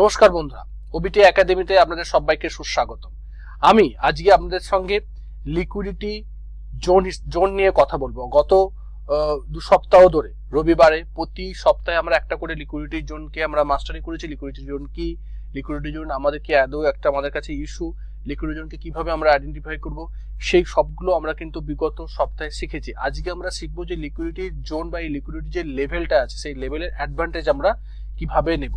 নমস্কার বন্ধুরা, ওবিটি একাডেমিতে আপনাদের সবাইকে সুস্বাগত আমি আজকে আপনাদের সঙ্গে লিকুইডিটি জোন জোন নিয়ে কথা বলব। গত দু সপ্তাহ ধরে, রবিবারে প্রতি সপ্তাহে আমরা একটা করে লিকুইডিটি জোনকে আমরা মাস্টারি করেছি। লিকুইডিটি জোন কি? লিকুইডিটি জোন আমাদের কি আদৌ একটা আমাদের কাছে ইস্যু। লিকুইডিটি জোনকে কীভাবে আমরা আইডেন্টিফাই করব, সেই সবগুলো আমরা কিন্তু বিগত সপ্তাহে শিখেছি। আজকে আমরা শিখব যে লিকুইডিটি জোন বা এই লিকুইডিটি যে লেভেলটা আছে, সেই লেভেলের অ্যাডভান্টেজ আমরা কীভাবে নেব।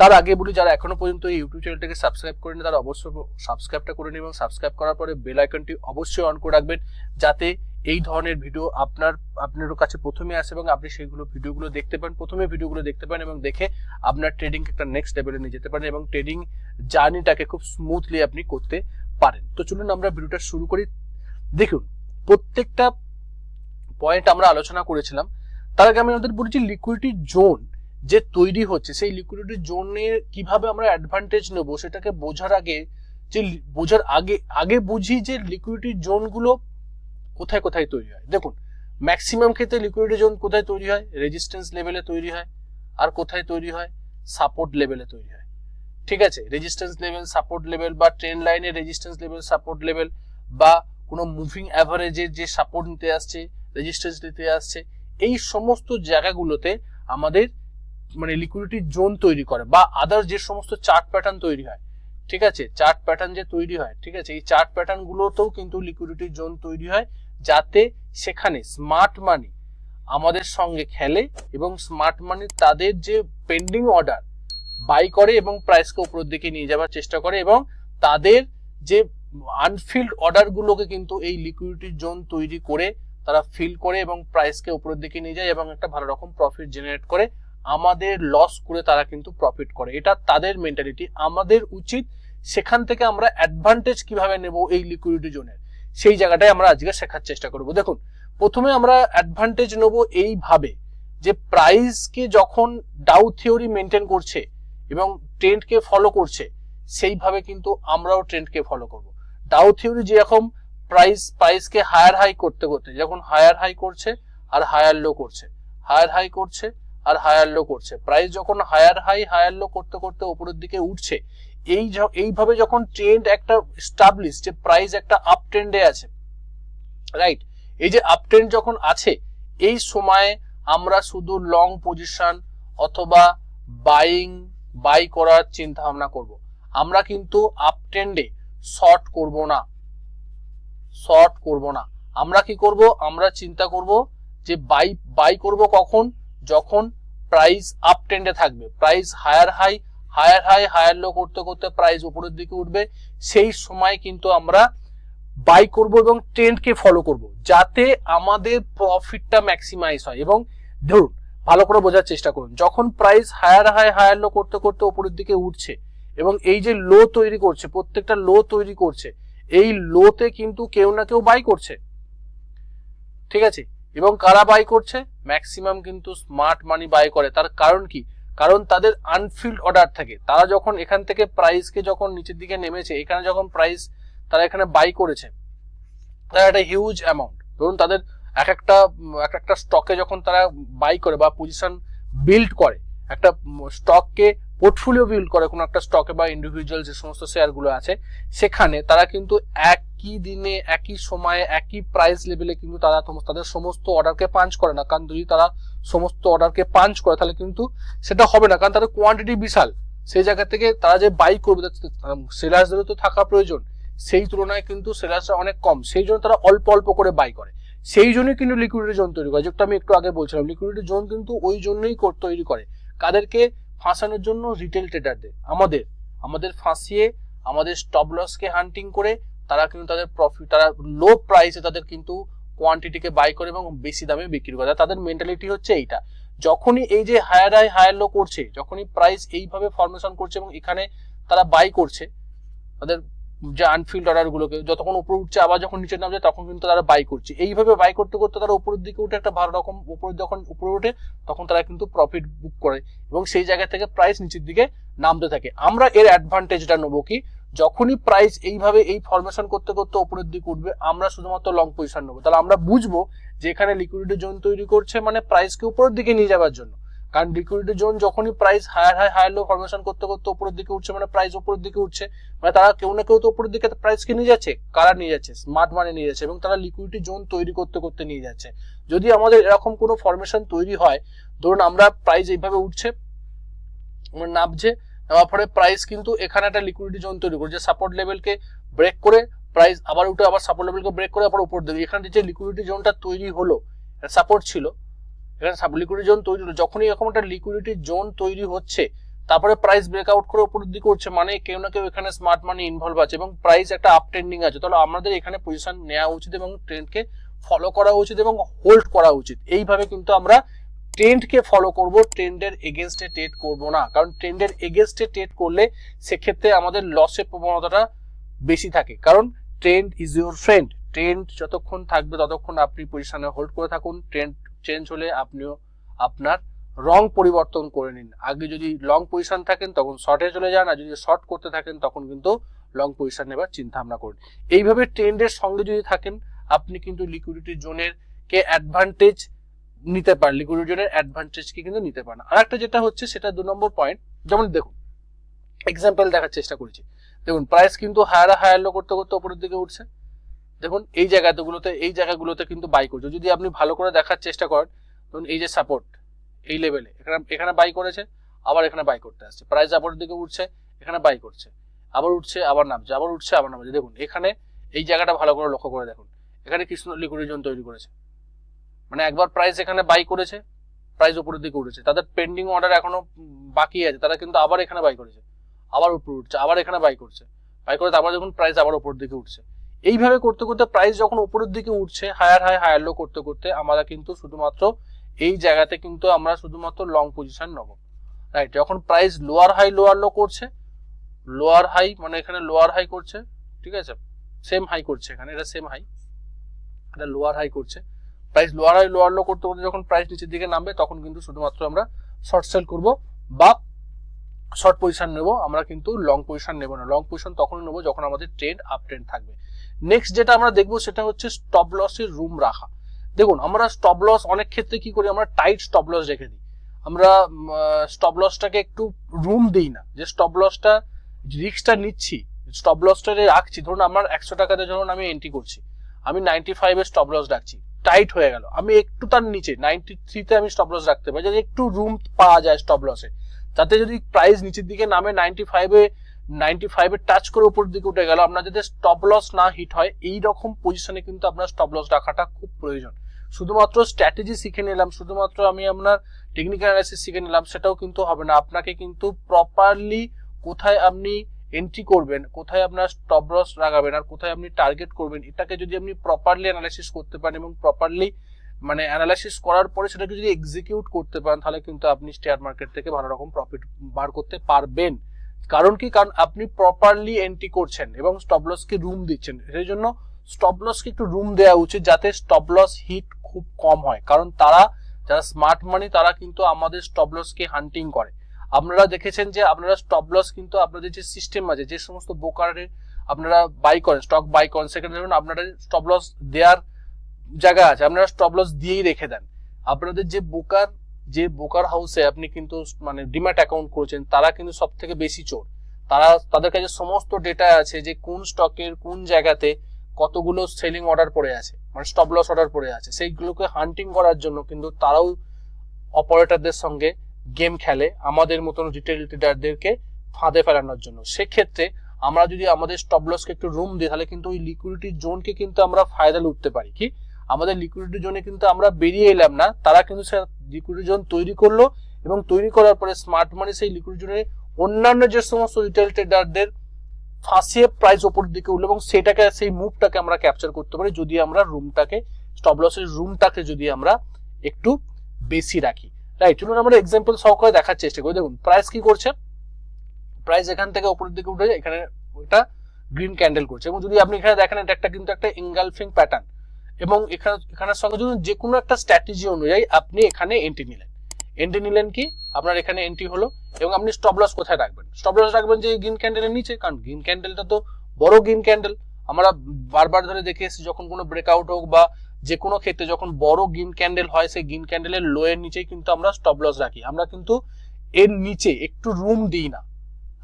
তার আগে বলি, যারা এখনও পর্যন্ত এই ইউটিউব চ্যানেলটাকে সাবস্ক্রাইব করেনি, তারা অবশ্যই সাবস্ক্রাইবটা করে নিন এবং সাবস্ক্রাইব করার পরে বেল আইকনটি অবশ্যই অন করে রাখবেন, যাতে এই ধরনের ভিডিও আপনার আপনার কাছে প্রথমে আসে এবং আপনি সেইগুলো ভিডিওগুলো দেখতে পান। প্রথমে ভিডিওগুলো দেখতে পান এবং দেখে আপনার ট্রেডিং একটা নেক্সট লেভেলে নিয়ে যেতে পারেন এবং ট্রেডিং জার্নিটাকে খুব স্মুথলি আপনি করতে পারেন। তো চলুন আমরা ভিডিওটা শুরু করি। দেখুন, প্রত্যেকটা পয়েন্ট আমরা আলোচনা করেছিলাম, তার আগে আমি আমাদের বলেছি লিকুইডিটি জোন যে তৈরি হচ্ছে, সেই লিকুইডিটি জোনের কীভাবে আমরা অ্যাডভান্টেজ নেব, সেটাকে বোঝার আগে, যে বোঝার আগে আগে বুঝি যে লিকুইডিটি জোনগুলো কোথায় কোথায় তৈরি হয়। দেখুন ম্যাক্সিমাম ক্ষেত্রে লিকুইডিটি জোন কোথায় তৈরি হয়? রেজিস্ট্যান্স লেভেলে তৈরি হয়। আর কোথায় তৈরি হয়? সাপোর্ট লেভেলে তৈরি হয়। ঠিক আছে? রেজিস্ট্যান্স লেভেল সাপোর্ট লেভেল বা ট্রেন লাইনের রেজিস্ট্যান্স লেভেল সাপোর্ট লেভেল বা কোনো মুভিং অ্যাভারেজের যে সাপোর্ট নিতে আসছে রেজিস্ট্যান্স নিতে আসছে, এই সমস্ত জায়গাগুলোতে আমাদের মানে লিকুইডিটি জোন তৈরি করে বা আদার্স যে সমস্ত চার্ট প্যাটার্ন তৈরি হয়, ঠিক আছে? চার্ট প্যাটার্ন যে তৈরি হয়, ঠিক আছে? এই চার্ট প্যাটার্ন গুলোতেও কিন্তু লিকুইডিটি জোন তৈরি হয় যাতে সেখানে স্মার্ট মানি আমাদের সঙ্গে খেলে এবং স্মার্ট মানি তাদের যে পেন্ডিং অর্ডার বাই করে এবং প্রাইসকে উপরের দিকে নিয়ে যাওয়ার চেষ্টা করে এবং তাদের যে আনফিল্ড অর্ডার গুলোকে কিন্তু এই লিকুইডিটি জোন তৈরি করে তারা ফিল করে এবং প্রাইসকে উপরের দিকে নিয়ে যায় এবং একটা ভালো রকম প্রফিট জেনারেট করে আমাদের লস করে তারা কিন্তু প্রফিট করে। এটা তাদের মেন্টালিটি আমাদের উচিত সেখান থেকে আমরা অ্যাডভান্টেজ কীভাবে নেব এই লিকুইডিটি জোনের? সেই জায়গাটাই আমরা আজকে শেখার চেষ্টা করব। দেখুন, প্রথমে আমরা অ্যাডভান্টেজ নেব এইভাবে যে প্রাইসকে যখন ডাউ থিওরি মেনটেন করছে এবং ট্রেন্ডকে ফলো করছে, সেইভাবে কিন্তু আমরাও ট্রেন্ডকে ফলো করব। ডাউ থিওরি যেরকম প্রাইস প্রাইসকে হায়ার হাই করতে করতে, যখন হায়ার হাই করছে আর হায়ার লো করছে হায়ার হাই করছে আর হায়ার লো করছে। প্রাইস যখন হায়ার হাই হায়ার লো করতে করতে উপরের দিকে উঠছে, এই এইভাবে যখন ট্রেন্ড একটা স্টাবলিশ যে প্রাইস একটা আপ ট্রেন্ডে আছে রাইট এই যে আপ ট্রেন্ড যখন আছে, এই সময়ে আমরা শুধু লং পজিশন অথবা বাইং বাই করার চিন্তা ভাবনা করব। আমরা কিন্তু আপ ট্রেন্ডে শর্ট করব না। শর্ট করব না। আমরা কি করব? আমরা চিন্তা করব যে বাই বাই করব কখন? যখন প্রাইস আপ ট্রেন্ডে থাকবে price higher high higher high higher low করতে করতে প্রাইস উপরের দিকে উঠবে, সেই সময় কিন্তু আমরা বাই করব এবং ট্রেন্ডকে ফলো করব, যাতে আমাদের প্রফিটটা ম্যাক্সিমাইজ হয়। এবং ধরুন, ভালো করে বোঝার চেষ্টা করুন, যখন price higher high higher low করতে করতে উপরের দিকে উঠছে, এবং এই যে লো তৈরি করছে, প্রত্যেকটা লো তৈরি করছে, এই লোতে কিন্তু কেউ না কেউ বাই করছে। ঠিক আছে? এবং কারা বাই করছে? ম্যাক্সিমাম কিন্তু স্মার্ট মানি বাই করে। তার কারণ কি? কারণ তাদের আনফিল্ড অর্ডার থাকে। তারা যখন এখান থেকে প্রাইসকে যখন নিচের দিকে নেমেছে, এখানে যখন প্রাইস তারা এখানে বাই করেছে, তারা একটা হিউজ অ্যামাউন্ট ধরুন তাদের এক একটা এক একটা স্টকে যখন তারা বাই করে বা পজিশন বিল্ড করে, একটা স্টককে পোর্টফোলিও বিল্ড করে কোনো একটা স্টকে বা ইন্ডিভিজুয়াল যে সমস্ত শেয়ারগুলো আছে, সেখানে তারা কিন্তু একই দিনে, একই সময়ে, একই প্রাইস লেভেলে কিন্তু তারা তাদের সমস্ত অর্ডারকে পাঞ্চ করে না। কারণ যদি তারা সমস্ত অর্ডারকে পাঞ্চ করে, তাহলে কিন্তু সেটা হবে না। কারণ তাদের কোয়ান্টিটি বিশাল। সেই জায়গা থেকে তারা যে বাই করবে সেলার্সদেরও তো থাকা প্রয়োজন। সেই তুলনায় কিন্তু সেলার্সরা অনেক কম। সেই জন্য তারা অল্প অল্প করে বাই করে। সেই জন্যই কিন্তু লিকুইডিটি জোন তৈরি করে। যেটা আমি একটু আগে বলছিলাম লিকুইডিটি জোন কিন্তু ওই জন্যই তৈরি করে। কাদেরকে ফাঁসানোর জন্য রিটেল ট্রেডারদের আমাদের আমাদের ফাঁসিয়ে, আমাদের স্টপ লসকে হান্টিং করে তারা কিন্তু তাদের প্রফিট তারা লো প্রাইসে তাদের কিন্তু কোয়ান্টিটিকে বাই করে এবং বেশি দামে বিক্রি করে। তাদের মেন্টালিটি হচ্ছে এইটা। যখনই এই যে হায়ার হাই হায়ার লো করছে, যখনই প্রাইস এইভাবে ফর্মেশন করছে এবং এখানে তারা বাই করছে, তাদের যে আনফিল্ড অর্ডার গুলোকে, যতক্ষণ উপরে উঠছে, আবার যখন নিচে নামছে, তখন কিন্তু তারা বাই করছে। এইভাবে বাই করতে করতে তারা উপরের দিকে উঠে একটা ভালো রকম উপরে যখন উপরে ওঠে, তখন তারা কিন্তু প্রফিট বুক করে এবং সেই জায়গা থেকে প্রাইস নিচের দিকে নামতে থাকে। আমরা এর অ্যাডভান্টেজটা নেব কি? যখনই প্রাইস এইভাবে এই ফরমেশন করতে করতে উপরের দিকে উঠবে, আমরা শুধুমাত্র লং পজিশন নেব। তাহলে আমরা বুঝব যে এখানে লিকুইডিটি জোন তৈরি করছে মানে প্রাইসকে উপরের দিকে নিয়ে যাওয়ার জন্য। কারণ লিকুইডিটি জোন যখনই price higher high higher low formation করতে করতে উপরের দিকে উঠছে মানে প্রাইস উপরের দিকে উঠছে মানে তারা কেউ না কেউ তো উপরের দিকে প্রাইসকে নিয়ে যাচ্ছে, কারা নিয়ে যাচ্ছে স্মার্ট মানে নিয়ে যাচ্ছে এবং তারা লিকুইডিটি জোন তৈরি করতে করতে নিয়ে যাচ্ছে। যদি আমাদের এরকম কোনো ফরমেশন তৈরি হয়, ধরুন আমরা প্রাইস এইভাবে উঠছে মানে নামছে, নেওয়ার পরে প্রাইস কিন্তু এখানে একটা লিকুইডিটি জোন তৈরি করছে সাপোর্ট লেভেলকে ব্রেক করে প্রাইস আবার উঠে, আবার সাপোর্ট লেভেলকে ব্রেক করে আবার উপর দেবে এখানে যে লিকুইডিটি জোনটা তৈরি হলো সাপোর্ট ছিল এখানে লিকুইডিটি জোন তৈরি হলো। যখনই এরকম একটা লিকুইডিটি জোন তৈরি হচ্ছে, তারপরে প্রাইস ব্রেকআউট করে উপরের দিকে উঠছে মানে কেউ না কেউ এখানে স্মার্ট মানি ইনভলভ আছে এবং প্রাইস একটা আপ ট্রেন্ডিং আছে। তাহলে আমাদের এখানে পজিশন নেওয়া উচিত এবং ট্রেন্ডকে ফলো করা উচিত এবং হোল্ড করা উচিত। এইভাবে কিন্তু আমরা ট্রেন্ডকে ফলো করব ট্রেন্ডের এগেনস্টে ট্রেড করব না। কারণ ট্রেন্ডের এগেনস্টে ট্রেড করলে সেক্ষেত্রে আমাদের লসের প্রবণতাটা বেশি থাকে। কারণ trend is your friend trend যতক্ষণ থাকবে ততক্ষণ আপনি পজিশনে হোল্ড করে থাকুন। ট্রেন্ড চেঞ্জ হলে আপনিও আপনার রং পরিবর্তন করে নিন। আগে যদি লং পজিশন থাকেন, তখন শর্টে চলে যান, আর যদি শর্ট করতে থাকেন, তখন কিন্তু লং পজিশন নেবার চিন্তা ভাবনা করুন। এইভাবে ট্রেন্ডের সঙ্গে যদি থাকেন, আপনি কিন্তু লিকুইডিটি জোনের কে অ্যাডভান্টেজ নিতে পারেন লিকুইডিটি জোনের অ্যাডভান্টেজকে কিন্তু নিতে পারেন। আর একটা যেটা হচ্ছে, সেটা দু নম্বর পয়েন্ট যেমন দেখুন এক্সাম্পল দেখার চেষ্টা করেছি। দেখুন প্রাইস কিন্তু হায়ার হায়ার লো করতে করতে উপরের দিকে উঠছে। দেখুন, এই জায়গাগুলোতে এই জায়গাগুলোতে কিন্তু বাই করছে। যদি আপনি ভালো করে দেখার চেষ্টা করেন, ধরুন এই যে সাপোর্ট এই লেভেলে এখানে এখানে বাই করেছে, আবার এখানে বাই করতে আসছে। প্রাইস আপরের দিকে উঠছে, এখানে বাই করছে। আবার উঠছে, আবার নামছে, আবার উঠছে, আবার নামছে। দেখুন, এখানে এই জায়গাটা ভালো করে লক্ষ্য করে দেখুন। এখানে কৃষ্ণ লিকুইডিজন তৈরি করেছে। মানে একবার প্রাইস এখানে বাই করেছে প্রাইস উপরের দিকে উঠেছে। তাদের পেন্ডিং অর্ডার এখনও বাকি আছে, তারা কিন্তু আবার এখানে বাই করেছে। আবার উপরে উঠছে, আবার এখানে বাই করছে। বাই করে তারপর দেখুন প্রাইস আবার উপরের দিকে উঠছে। এইভাবে করতে করতে প্রাইস যখন উপরের দিকে উঠছে হায়ার হাই হায়ার লো করতে করতে আমরা কিন্তু শুধুমাত্র এই জায়গাতে কিন্তু আমরা শুধুমাত্র লং পজিশন নেব। রাইট যখন price lower high lower low করছে লোয়ার হাই মানে এখানে লোয়ার হাই করছে, ঠিক আছে? সেম হাই করছে এখানে, এটা সেম হাই এটা লোয়ার হাই করছে। Price lower high lower low করতে করতে যখন প্রাইস নিচের দিকে নামবে, তখন কিন্তু শুধুমাত্র আমরা শর্ট সেল করব বা শর্ট পজিশন নেব, আমরা কিন্তু লং পজিশন নেব না। লং পজিশন তখন নেব যখন আমাদের ট্রেন্ড আপ ট্রেন্ড থাকবে। নেক্সট যেটা আমরা দেখব সেটা হচ্ছে স্টপ লসের রুম রাখা। দেখুন, আমরা স্টপ লস অনেক ক্ষেত্রে কি করি? আমরা টাইট স্টপ লস রেখে দিই। আমরা স্টপ লসটাকে একটু রুম দিই না। যে স্টপ লসটা রিক্সটা নিচ্ছি স্টপ লসটা রাখছি, ধরুন আমার একশো টাকাতে যখন আমি এন্ট্রি করছি। আমি নাইনটি ফাইভে স্টপ লস রাখছি। টাইট হয়ে গেল। আমি একটু তার নিচে নাইনটি থ্রিতে আমি স্টপ লস রাখতে পারি। যাতে একটু রুম পাওয়া যায় স্টপ লসে যাতে যদি প্রাইস নিচের দিকে নামে নাইনটি ফাইভে নাইনটি ফাইভে টাচ করে উপর দিকে উঠে গেল। আপনার যাতে স্টপ লস না হিট হয়, এই রকম পজিশনে কিন্তু আপনার স্টপ লস রাখাটা খুব প্রয়োজন। শুধুমাত্র স্ট্র্যাটেজি শিখে নিলাম, শুধুমাত্র আমি আপনার টেকনিক্যাল অ্যানালাইসিস শিখে নিলাম, সেটাও কিন্তু হবে না। আপনাকে কিন্তু প্রপারলি কোথায় আপনি এন্ট্রি করবেন, কোথায় আপনার স্টপ লস লাগাবেন আর কোথায় আপনি টার্গেট করবেন, এটাকে যদি আপনি প্রপারলি অ্যানালাইসিস করতে পারেন এবং প্রপারলি মানে অ্যানালাইসিস করার পরে সেটাকে যদি এক্সিকিউট করতে পারেন, তাহলে কিন্তু আপনি শেয়ার মার্কেট থেকে ভালো রকম প্রফিট বার করতে পারবেন। কারণ কি? কারণ আপনি প্রপারলি এন্ট্রি করছেন এবং স্টপ লসকে রুম দিচ্ছেন। সেই জন্য স্টপ লসকে একটু রুম দেওয়া উচিত যাতে স্টপ লস হিট খুব কম হয়। কারণ তারা, যারা স্মার্ট মানি তারা কিন্তু আমাদের স্টপ লসকে হান্টিং করে। আপনারা দেখেছেন যে আপনারা স্টপ লস কিন্তু আপনাদের যে সিস্টেম আছে, যে সমস্ত ব্রোকারের আপনারা বাই করেন স্টক বাই করেন, সেখানে ধরুন আপনারা স্টপ লস দেওয়ার জায়গা আছে, আপনারা স্টপ লস দিয়েই রেখে দেন। আপনাদের যে ব্রোকার যে ব্রোকার হাউসে আপনি কিন্তু মানে ডিম্যাট অ্যাকাউন্ট করেছেন, তারা কিন্তু সব থেকে বেশি চোর। তারা, তাদের কাছে সমস্ত ডেটা আছে যে কোন স্টকের কোন জায়গাতে কতগুলো সেলিং অর্ডার পড়ে আছে মানে স্টপ লস অর্ডার পড়ে আছে। সেইগুলোকে হান্টিং করার জন্য কিন্তু তারাও অপারেটরদের সঙ্গে গেম খেলে, আমাদের মতন রিটেল ট্রেডারদেরকে ফাঁদে ফেলানোর জন্য। সেক্ষেত্রে আমরা যদি আমাদের স্টপ লসকে একটু রুম দিই, তাহলে কিন্তু ওই লিকুইডিটি জোনকে কিন্তু আমরা ফায়দা লুটতে পারি। কি? আমাদের লিকুইডিটি জোনে কিন্তু আমরা বেরিয়ে এলাম না। তারা কিন্তু সে লিকুইডিটি জোন তৈরি করল এবং তৈরি করার পরে স্মার্ট মানি সেই লিকুইডিটি জোনে অন্যান্য যে সমস্ত রিটেল ট্রেডারদের ফাঁসিয়ে প্রাইস ওপর দিকে উঠল এবং সেটাকে, সেই মুভটাকে আমরা ক্যাপচার করতে পারি যদি আমরা রুমটাকে স্টপ লসের রুমটাকে যদি আমরা একটু বেশি রাখি। রাইট চলুন আমরা এক্সাম্পল সহকারে দেখার চেষ্টা করি। দেখুন প্রাইস কি করছে? প্রাইস এখান থেকে উপরের দিকে উঠে এখানে একটা গ্রিন ক্যান্ডেল করছে। এবং যদি আপনি এখানে দেখেন, এটা একটা কিন্তু একটা ইনগালফিং প্যাটার্ন এবং এখানে এখানের সঙ্গে যদি যে কোনো একটা স্ট্র্যাটেজি অনুযায়ী আপনি এখানে এন্ট্রি নিলেন। এন্ট্রি নিলেন কি? আপনার এখানে এন্ট্রি হলো এবং আপনি স্টপ লস কোথায় রাখবেন? স্টপ লস রাখবেন যে গ্রিন ক্যান্ডেলের নিচে, কারণ গ্রিন ক্যান্ডেলটা তো বড় গ্রিন ক্যান্ডেল আমরা বারবার ধরে দেখে এসেছি, যখন কোনো ব্রেকআউট হোক বা যে কোনো ক্ষেত্রে যখন বড় গ্রিন ক্যান্ডেল হয়, সেই গ্রিন ক্যান্ডেলের লো এর নিচেই কিন্তু আমরা স্টপ লস রাখি। আমরা কিন্তু এর নিচে একটু রুম দিই না।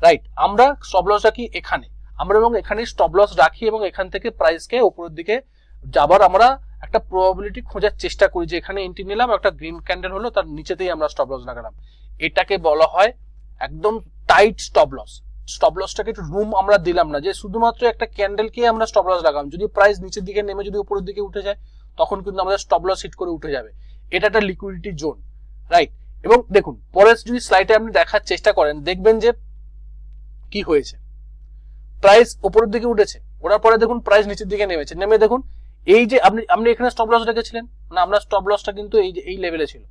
রাইট আমরা স্টপ লস রাখি এখানে। আমরা এবং এখানে স্টপ লস রাখি এবং এখান থেকে প্রাইসকে উপরের দিকে যাবার আমরা একটা প্রবাবিলিটি খোঁজার চেষ্টা করি যে এখানে এন্ট্রি নিলাম একটা গ্রিন ক্যান্ডেল হলো, তার নিচেতেই আমরা স্টপ লস লাগালাম। এটাকে বলা হয় একদম টাইট স্টপ লস স্টপ লসটাকে একটু রুম আমরা দিলাম না, যে শুধুমাত্র একটা ক্যান্ডেলকে আমরা স্টপ লস লাগাম যদি প্রাইস নিচের দিকে নেমে যদি উপরের দিকে উঠে যায়, তখন কিন্তু আমাদের স্টপ লস হিট করে উঠে যাবে। এটা একটা লিকুইডিটি জোন রাইট এবং দেখুন পরে যদি স্লাইডে আপনি দেখার চেষ্টা করেন, দেখবেন যে কি হয়েছে। প্রাইস উপরের দিকে উঠেছে, ওঠার পরে দেখুন প্রাইস নিচের দিকে নেমেছে। নেমে দেখুন এই যে আপনি আপনি এখানে স্টপ লস রেখেছিলেন না, আমরা স্টপ লসটা কিন্তু এই যে, এই লেভেলে ছিল।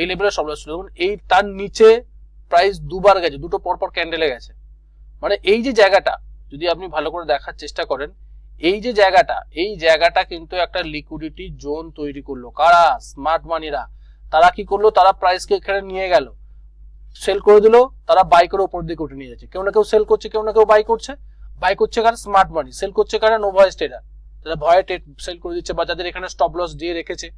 এই লেভেলে স্টপ লস ছিল। এই তার নিচে প্রাইস দুবার গেছে, দুটো পরপর ক্যান্ডেলে গেছে। মানে এই যে জায়গাটা, যদি আপনি ভালো করে দেখার চেষ্টা করেন, এই যে জায়গাটা, এই জায়গাটা কিন্তু একটা লিকুইডিটি জোন তৈরি করল। কারা? স্মার্ট মানিরা তারা কি করল? তারা প্রাইসকে এখানে নিয়ে গেল। সেল করে দিল, তারা বাই করে উপর দিকে উঠে নিয়ে যাচ্ছে। কেউ না কেউ সেল করছে, কেউ না কেউ বাই করছে। বাই করছে কারণ স্মার্ট মানি সেল করছে কারণ নো ভয়েস ট্রেডার যারা ভয়ে ট্রেড সেল করে দিচ্ছে বা যাদের এখানে স্টপ লস দিয়ে রেখেছে,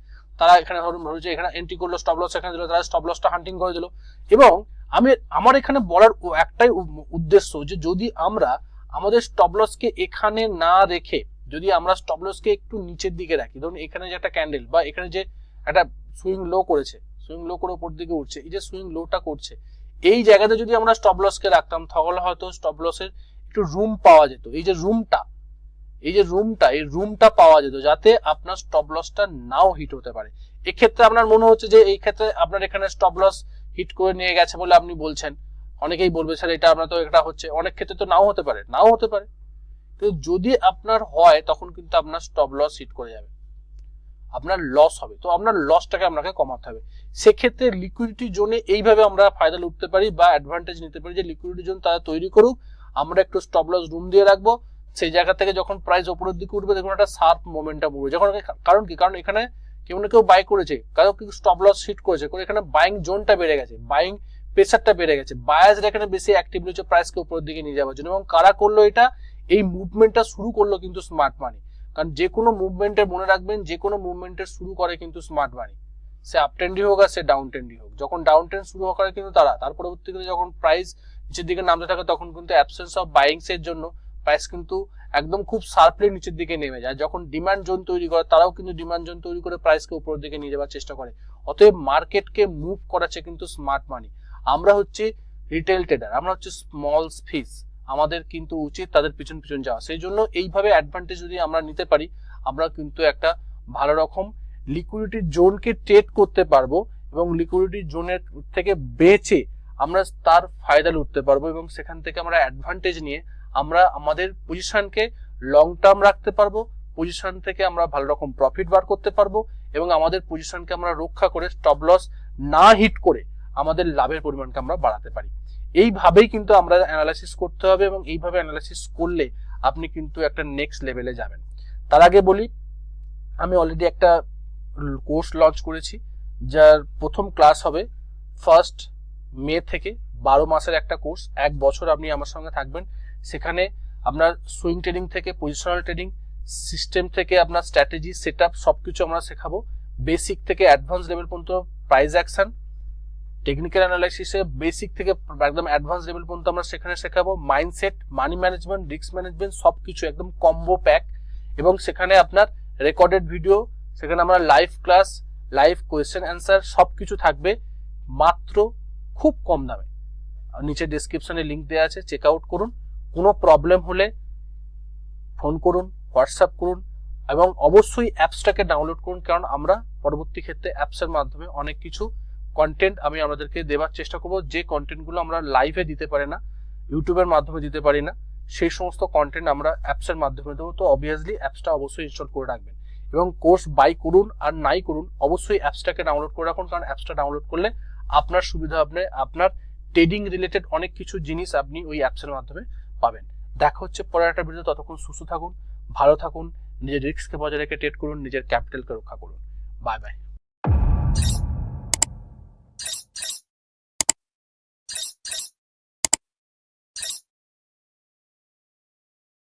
তারা এখানে ধরুন যে এখানে এন্ট্রি করল স্টপ লস এখানে দিল, তারা স্টপ লসটা হান্টিং করে দিল। এবং আমি, আমার এখানে বলার একটাই উদ্দেশ্য যে যদি আমরা আমাদের স্টপ লসকে এখানে না রেখে, যদি আমরা স্টপ লসকে একটু নিচের দিকে রাখি, ধরুন এখানে যে একটা ক্যান্ডেল বা এখানে যে একটা সুইং লো করেছে সুইং লো করে উপর দিকে উঠছে, এই যে সুইং লোটা করছে, এই জায়গাতে যদি আমরা স্টপ লসকে রাখতাম, তাহলে হয়তো স্টপ লসের একটু রুম পাওয়া যেত। এই যে রুমটা এই যে রুমটা এই রুমটা পাওয়া যেত যাতে আপনার স্টপ লসটা নাও হিট হতে পারে। এক্ষেত্রে আপনার মনে হচ্ছে যে এই ক্ষেত্রে আপনার এখানে স্টপ লস হিট করে নিয়ে গেছে বলে আপনি বলছেন। অনেকেই বলবে, স্যার, এটা আপনার তো এটা হচ্ছে। অনেক ক্ষেত্রে তো নাও হতে পারে। নাও হতে পারে। কিন্তু যদি আপনার হয়, তখন কিন্তু আপনার স্টপ লস হিট করে যাবে। আপনার লস হবে। তো আপনার লসটাকে আপনাকে কমাতে হবে। সেক্ষেত্রে লিকুইডিটি জোনে এইভাবে আমরা ফায়দা লুটতে পারি বা অ্যাডভান্টেজ নিতে পারি যে লিকুইডিটি জোন তারা তৈরি করুক। আমরা একটু স্টপ লস রুম দিয়ে রাখব। সেই জায়গা থেকে যখন প্রাইস উপরের দিকে উঠবে, দেখুন একটা শার্প মোমেন্টাম উঠবে। যখন কারণ কি? কারণ এখানে কেউ না কেউ বাই করেছে। কারও কেউ স্টপ লস হিট করেছে। করে এখানে বাইং জোনটা বেড়ে গেছে। বাইং প্রেসারটা বেড়ে গেছে। বায়াসরা এখানে বেশি অ্যাক্টিভ রয়েছে প্রাইসকে উপরের দিকে নিয়ে যাওয়ার জন্য। এবং কারা করল এটা? এই মুভমেন্টটা শুরু করল কিন্তু স্মার্ট মানি কারণ যে কোনো মুভমেন্টের মনে রাখবেন, যে কোনো মুভমেন্টের শুরু করে কিন্তু স্মার্ট মানি সে আপ ট্রেন্ডি হোক আর সে ডাউন ট্রেন্ডি হোক। যখন ডাউন ট্রেন্ড শুরু করে কিন্তু তারা। তার পরবর্তীকালে যখন প্রাইস নিচের দিকে নামতে থাকে, তখন কিন্তু অ্যাবসেন্স অফ বাইংস এর জন্য প্রাইস কিন্তু একদম খুব শার্পলি নিচের দিকে নেমে যায়। যখন ডিমান্ড জোন তৈরি করে, তারাও কিন্তু ডিমান্ড জোন তৈরি করে প্রাইসকে উপরের দিকে নিয়ে যাওয়ার চেষ্টা করে। অতএব মার্কেটকে মুভ করাচ্ছে কিন্তু স্মার্ট মানি আমরা হচ্ছে রিটেল ট্রেডার আমরা হচ্ছে স্মল ফিস আমাদের কিন্তু উচিত তাদের পিছন পিছন যাওয়া। সেই জন্য এইভাবে অ্যাডভান্টেজ যদি আমরা নিতে পারি, আমরা কিন্তু একটা ভালো রকম লিকুইডিটি জোনকে ট্রেড করতে পারব এবং লিকুইডিটি জোনের থেকে বেঁচে আমরা তার ফায়দা লুটতে পারব এবং সেখান থেকে আমরা অ্যাডভান্টেজ নিয়ে আমরা আমাদের পজিশনকে লং টার্ম রাখতে পারব পজিশন থেকে আমরা ভালো রকম প্রফিট বার করতে পারব এবং আমাদের পজিশনকে আমরা রক্ষা করে স্টপ লস না হিট করে আমাদের লাভের পরিমাণকে আমরা বাড়াতে পারি। এইভাবেই কিন্তু আমরা অ্যানালাইসিস করতে হবে এবং এইভাবে অ্যানালাইসিস করলে আপনি কিন্তু একটা নেক্সট লেভেলে যাবেন। তার আগে বলি, আমি অলরেডি একটা কোর্স লঞ্চ করেছি, যার প্রথম ক্লাস হবে ফার্স্ট মে থেকে বারো মাসের একটা কোর্স এক বছর আপনি আমার সঙ্গে থাকবেন। সেখানে আপনার সুইং ট্রেডিং থেকে পজিশনাল ট্রেডিং সিস্টেম থেকে আপনার স্ট্র্যাটেজি সেট আপ সব কিছু আমরা শেখাবো। বেসিক থেকে অ্যাডভান্স লেভেল পর্যন্ত প্রাইস অ্যাকশন টেকনিক্যাল অ্যানালাইসিসে বেসিক থেকে একদম অ্যাডভান্স লেভেল পর্যন্ত আমরা সেখানে শেখাবো। Mindset money management risk management সব কিছু একদম কম্বো প্যাক এবং সেখানে আপনার রেকর্ডেড ভিডিও সেখানে আমরা live class live question answer সব কিছু থাকবে মাত্র খুব কম দামে। নিচে ডিসক্রিপশনে লিঙ্ক দেওয়া আছে চেক আউট করুন। কোনো প্রবলেম হলে ফোন করুন হোয়াটসঅ্যাপ করুন এবং অবশ্যই অ্যাপসটাকে ডাউনলোড করুন, কারণ আমরা পরবর্তী ক্ষেত্রে অ্যাপসের মাধ্যমে অনেক কিছু কন্টেন্ট আমি আমাদেরকে দেওয়ার চেষ্টা করব। যে কন্টেন্টগুলো আমরা লাইভে দিতে পারি না ইউটিউবের মাধ্যমে দিতে পারি না, সেই সমস্ত কন্টেন্ট আমরা অ্যাপসের মাধ্যমে দেবো। তো অবভিয়াসলি অ্যাপসটা অবশ্যই ইনস্টল করে রাখবেন এবং কোর্স বাই করুন আর নাই করুন, অবশ্যই অ্যাপসটাকে ডাউনলোড করে রাখুন, কারণ অ্যাপসটা ডাউনলোড করলে আপনার সুবিধা হবে, আপনার ট্রেডিং রিলেটেড অনেক কিছু জিনিস আপনি ওই অ্যাপসের মাধ্যমে পাবেন। দেখা হচ্ছে পরের একটা ভিডিও ততক্ষণ সুস্থ থাকুন, ভালো থাকুন, নিজের রিস্ককে বজায় রেখে ট্রেড করুন, নিজের ক্যাপিটালকে রক্ষা করুন। Bye bye